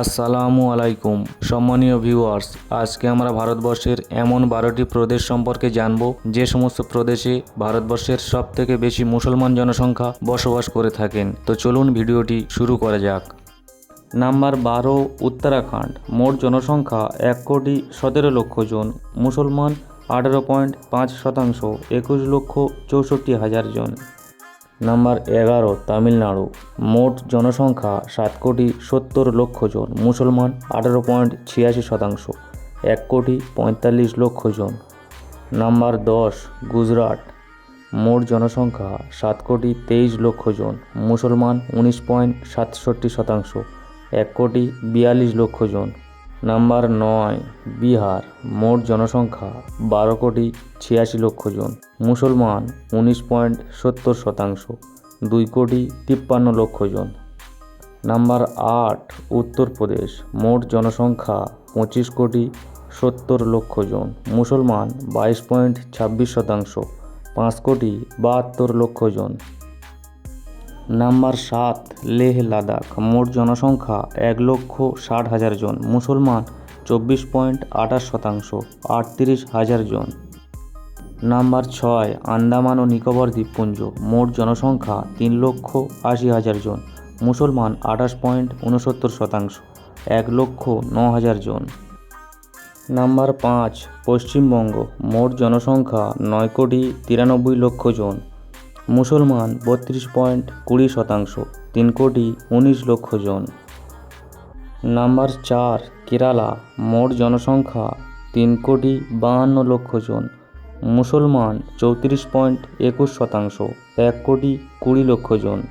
আসসালামু আলাইকুম। সম্মানীয় ভিউয়ার্স আজকে আমরা ভারতবর্ষের এমন বারোটি প্রদেশ সম্পর্কে জানব, যে সমস্ত প্রদেশে ভারতবর্ষের সব থেকে বেশি মুসলমান জনসংখ্যা বসবাস করে থাকেন। তো চলুন ভিডিওটি শুরু করা যাক। নাম্বার বারো, উত্তরাখণ্ড। মোট জনসংখ্যা এক কোটি সতেরো লক্ষ জন, মুসলমান আঠেরো পয়েন্ট পাঁচ শতাংশ, একুশ লক্ষ চৌষট্টি হাজার জন। নাম্বার এগারো, তামিলনাড়ু। মোট জনসংখ্যা সাত কোটি সত্তর লক্ষ জন, মুসলমান আঠেরো পয়েন্ট ছিয়াশি শতাংশ, এক কোটি পঁয়তাল্লিশ লক্ষ জন। নাম্বার দশ, গুজরাট। মোট জনসংখ্যা সাত কোটি তেইশ লক্ষ জন, মুসলমান উনিশ পয়েন্ট সাতষট্টি শতাংশ, এক কোটি বিয়াল্লিশ লক্ষ জন। নাম্বার নয়, বিহার। মোট জনসংখ্যা বারো কোটি ছিয়াশি লক্ষ জন। মুসলমান উনিশ পয়েন্ট সত্তর শতাংশ, দুই কোটি তিপ্পান্ন লক্ষ জন। নাম্বার আট, উত্তরপ্রদেশ। মোট জনসংখ্যা পঁচিশ কোটি সত্তর লক্ষ জন। মুসলমান বাইশ পয়েন্ট ছাব্বিশ শতাংশ, পাঁচ কোটি বাহাত্তর লক্ষ জন। নাম্বার সাত, লেহ লাদাখ। মোট জনসংখ্যা এক লক্ষ ষাট হাজার জন। মুসলমান চব্বিশ পয়েন্ট আঠাশ শতাংশ, আটত্রিশ হাজার জন। নাম্বার ছয়, আন্দামান ও নিকোবর দ্বীপপুঞ্জ। মোট জনসংখ্যা তিন লক্ষ আশি হাজার জন। মুসলমান আঠাশ পয়েন্ট উনসত্তর শতাংশ, এক লক্ষ ন হাজার জন। নাম্বার পাঁচ, পশ্চিমবঙ্গ। মোট জনসংখ্যা নয় কোটি তিরানব্বই লক্ষ জন। মুসলমান বত্রিশ পয়েন্ট কুড়ি শতাংশ, তিন কোটি উনিশ লক্ষ জন। নাম্বার চার, কেরালা, মোট জনসংখ্যা তিন কোটি বাহান্ন লক্ষ জন। মুসলমান চৌত্রিশ পয়েন্ট একুশ শতাংশ, এক কোটি কুড়ি লক্ষ জন।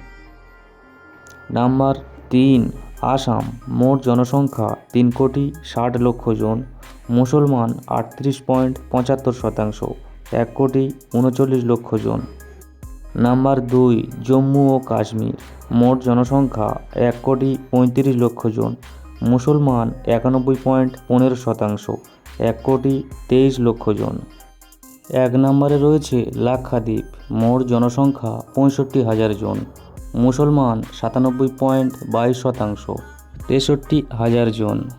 নাম্বার তিন, আসাম, মোট জনসংখ্যা তিন কোটি ষাট লক্ষ জন। মুসলমান আটত্রিশ পয়েন্ট পঁচাত্তর শতাংশ, এক কোটি উনচল্লিশ লক্ষ জন। নাম্বার দুই, জম্মু ও কাশ্মীর। মোট জনসংখ্যা এক কোটি পঁয়ত্রিশ লক্ষ জন। মুসলমান একানব্বই পয়েন্ট পনেরো শতাংশ, এক কোটি তেইশ লক্ষ জন। এক নম্বরে রয়েছে লাক্ষাদ্বীপ। মোট জনসংখ্যা পঁয়ষট্টি হাজার জন। মুসলমান সাতানব্বই পয়েন্ট বাইশ শতাংশ, তেষট্টি হাজার জন।